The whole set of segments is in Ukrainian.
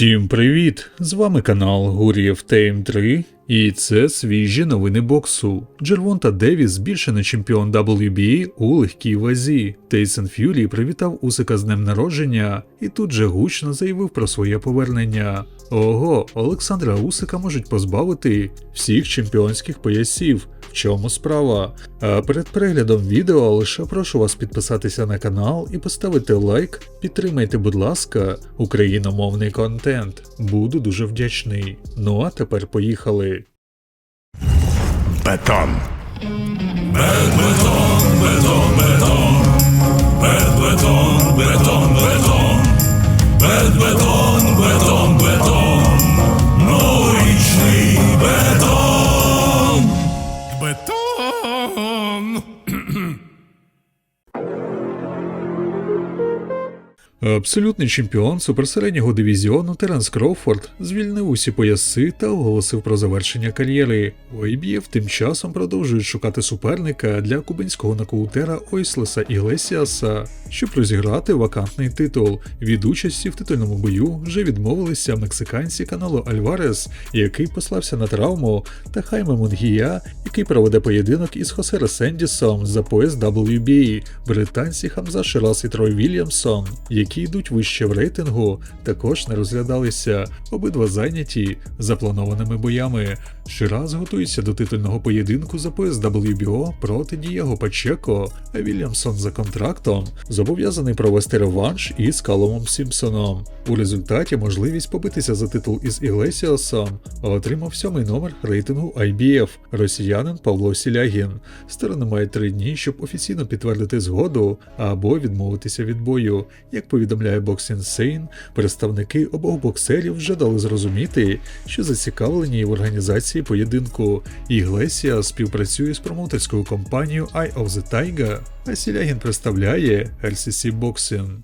Всім привіт! З вами канал Гур'єв Тейм 3 і це свіжі новини боксу. Джервонта Девіс збільшений чемпіон WBA у легкій вазі. Тейсон Ф'юрі привітав Усика з днем народження і тут же гучно заявив про своє повернення. Ого, Олександра Усика можуть позбавити всіх чемпіонських поясів. В чому справа? А перед переглядом відео лише прошу вас підписатися на канал і поставити лайк. Підтримайте, будь ласка, україномовний контент. Буду дуже вдячний. Ну а тепер поїхали. beton. Bad beton, beton, beton. Bad beton, beton, beton. Абсолютний чемпіон суперсереднього дивізіону Теренс Кроуфорд звільнив усі пояси та оголосив про завершення кар'єри. IBF тим часом продовжують шукати суперника для кубинського нокаутера Ойслеса Іглесіаса, щоб розіграти вакантний титул. Від участі в титульному бою вже відмовилися мексиканці каналу Альварес, який послався на травму, та Хайме Мунгія, який проведе поєдинок із Хосе Ресендісом за пояс WBA, британці Хамза Ширас і Трой Вільямсон, які йдуть вище в рейтингу, також не розглядалися. Обидва зайняті запланованими боями. Шираз готується до титульного поєдинку за пояс WBO проти Дієго Пачеко, а Вільямсон за контрактом зобов'язаний провести реванш із Каломом Сімпсоном. У результаті можливість побитися за титул із Іглесіасом отримав сьомий номер рейтингу IBF росіянин Павло Сілягін. Сторони мають три дні, щоб офіційно підтвердити згоду або відмовитися від бою. Як повідомляє Box Insane, представники обох боксерів вже дали зрозуміти, що зацікавлені в організації поєдинку. Іглесія співпрацює з промоутерською компанією Eye of the Tiger, а Сілягін представляє LCC Boxing.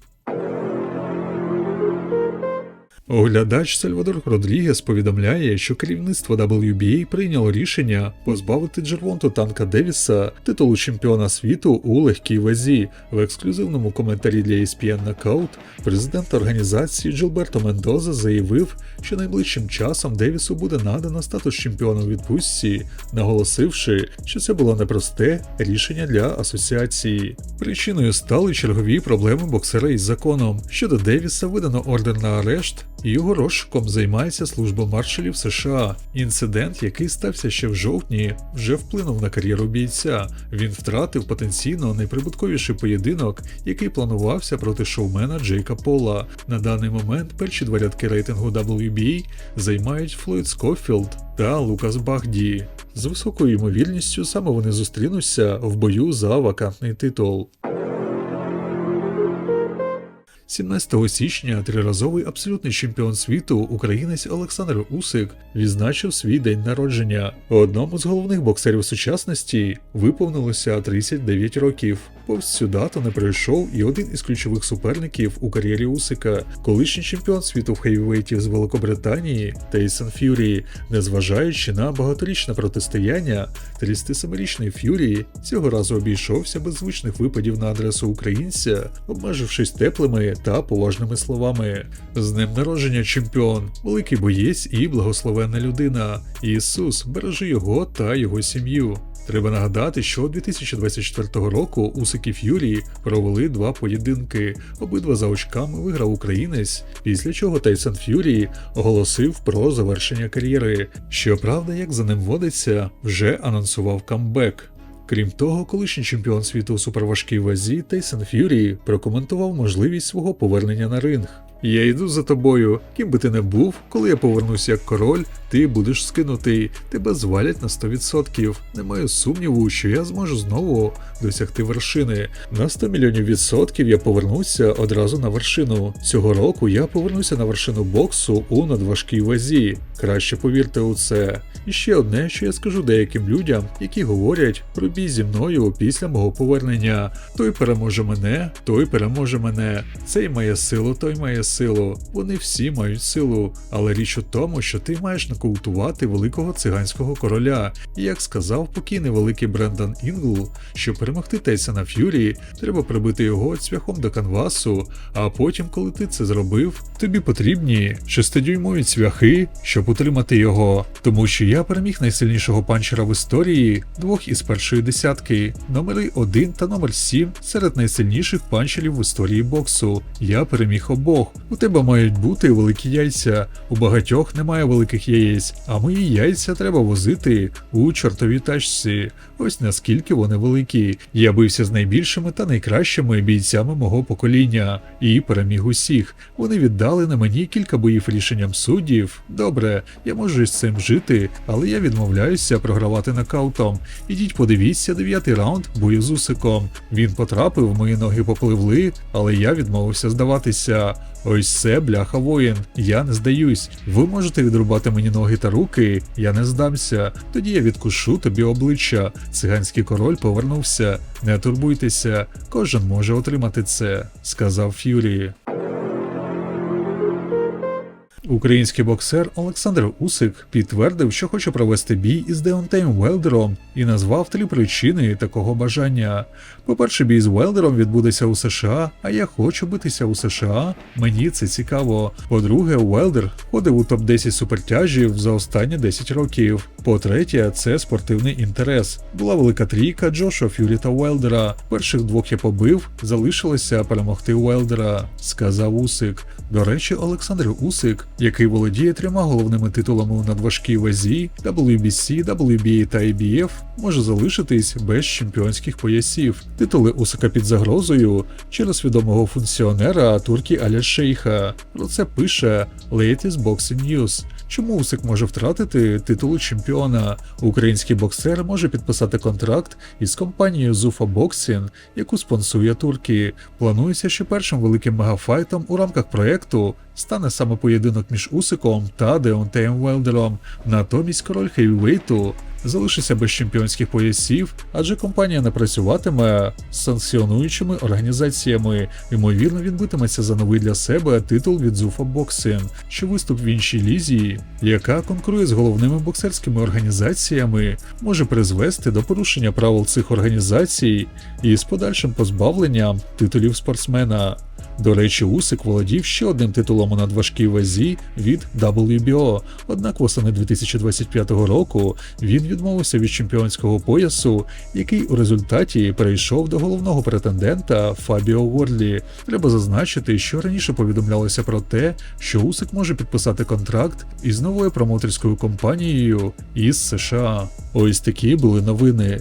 Оглядач Сальвадор Родрігес повідомляє, що керівництво WBA прийняло рішення позбавити Джервонту Танка Девіса титулу чемпіона світу у легкій вазі. В ексклюзивному коментарі для ESPN Knockout президент організації Джилберто Мендоза заявив, що найближчим часом Девісу буде надано статус чемпіона у відпустці, наголосивши, що це було непросте рішення для асоціації. Причиною стали чергові проблеми боксера із законом. Щодо Девіса видано ордер на арешт, його розшуком займається служба маршалів США. Інцидент, який стався ще в жовтні, вже вплинув на кар'єру бійця. Він втратив потенційно найприбутковіший поєдинок, який планувався проти шоумена Джейка Пола. На даний момент перші два рядки рейтингу WBA займають Флойд Скофілд та Лукас Бахді. З високою ймовірністю саме вони зустрінуться в бою за вакантний титул. 17 січня триразовий абсолютний чемпіон світу українець Олександр Усик відзначив свій день народження. Одному з головних боксерів сучасності виповнилося 39 років. Повз цю дату не пройшов і один із ключових суперників у кар'єрі Усика, колишній чемпіон світу в хейвейтів з Великобританії Тейсон Ф'юрі, незважаючи на багаторічне протистояння, 37-річний Ф'юрі цього разу обійшовся без звичних випадів на адресу українця, обмежившись теплими та поважними словами. З ним народження чемпіон, великий боєць і благословенна людина. Ісус бережи його та його сім'ю. Треба нагадати, що 2024 року Усик і Ф'юрі провели два поєдинки. Обидва за очками виграв українець, після чого Тайсон Ф'юрі оголосив про завершення кар'єри. Щоправда, як за ним водиться, вже анонсував камбек. Крім того, колишній чемпіон світу у суперважкій вазі Тейсон Ф'юрі прокоментував можливість свого повернення на ринг. Я йду за тобою, ким би ти не був, коли я повернуся як король, ти будеш скинутий, тебе звалять на 100%. Не маю сумніву, що я зможу знову досягти вершини. На 100 мільйонів відсотків я повернуся одразу на вершину. Цього року я повернуся на вершину боксу у надважкій вазі. Краще повірте у це. І ще одне, що я скажу деяким людям, які говорять про бій зі мною після мого повернення. Той переможе мене, той переможе мене. Цей має силу, той має силу. Вони всі мають силу, але річ у тому, що ти маєш нокаутувати великого циганського короля. І як сказав покійний великий Брендан Інгл, щоб перемогти Тейсона Ф'юрі, треба прибити його цвяхом до канвасу, а потім, коли ти це зробив, тобі потрібні шестидюймові цвяхи, щоб утримати його. Тому що я переміг найсильнішого панчера в історії, двох із першої десятки, номери 1 та номер 7 серед найсильніших панчерів в історії боксу. Я переміг обох. У тебе мають бути великі яйця, у багатьох немає великих яєць, а мої яйця треба возити у чортовій тачці. Ось наскільки вони великі. Я бився з найбільшими та найкращими бійцями мого покоління і переміг усіх. Вони віддали на мені кілька боїв рішенням суддів. Добре, я можу з цим жити, але я відмовляюся програвати нокаутом. Ідіть подивіться дев'ятий раунд бою з Усиком. Він потрапив, мої ноги попливли, але я відмовився здаватися. Ось це бляха воїн. Я не здаюсь. Ви можете відрубати мені ноги та руки, я не здамся. Тоді я відкушу тобі обличчя. Циганський король повернувся. Не турбуйтеся, кожен може отримати це, сказав Ф'юрі. Український боксер Олександр Усик підтвердив, що хоче провести бій із Деонтеєм Велдером і назвав три причини такого бажання. По-перше, бій з Велдером відбудеться у США, а я хочу битися у США. Мені це цікаво. По-друге, Велдер входив у топ-10 супертяжів за останні 10 років. По-третє, це спортивний інтерес. Була велика трійка Джоша Фюрі та Велдера. Перших двох я побив, залишилося перемогти Велдера, сказав Усик. До речі, Олександр Усик, який володіє трьома головними титулами у надважкій вазі WBC, WBA та IBF, може залишитись без чемпіонських поясів. Титули Усика під загрозою через відомого функціонера Туркі Аля Шейха. Про це пише Latest Boxing News. Чому Усик може втратити титул чемпіона? Український боксер може підписати контракт із компанією Zufa Boxing, яку спонсує Турки. Планується, що першим великим мегафайтом у рамках проєкту стане саме поєдинок між Усиком та Деонтеєм Велдером. Натомість король хейвейту залишиться без чемпіонських поясів, адже компанія не працюватиме з санкціонуючими організаціями. Ймовірно, він битиметься за новий для себе титул від Zufa Boxing, що виступ в іншій лізі, яка конкурує з головними боксерськими організаціями, може призвести до порушення правил цих організацій і з подальшим позбавленням титулів спортсмена. До речі, Усик володів ще одним титулом у надважкій вазі від WBO, однак восени 2025 року він відмовився від чемпіонського поясу, який у результаті перейшов до головного претендента Фабіо Ворлі. Треба зазначити, що раніше повідомлялося про те, що Усик може підписати контракт із новою промоутерською компанією із США. Ось такі були новини.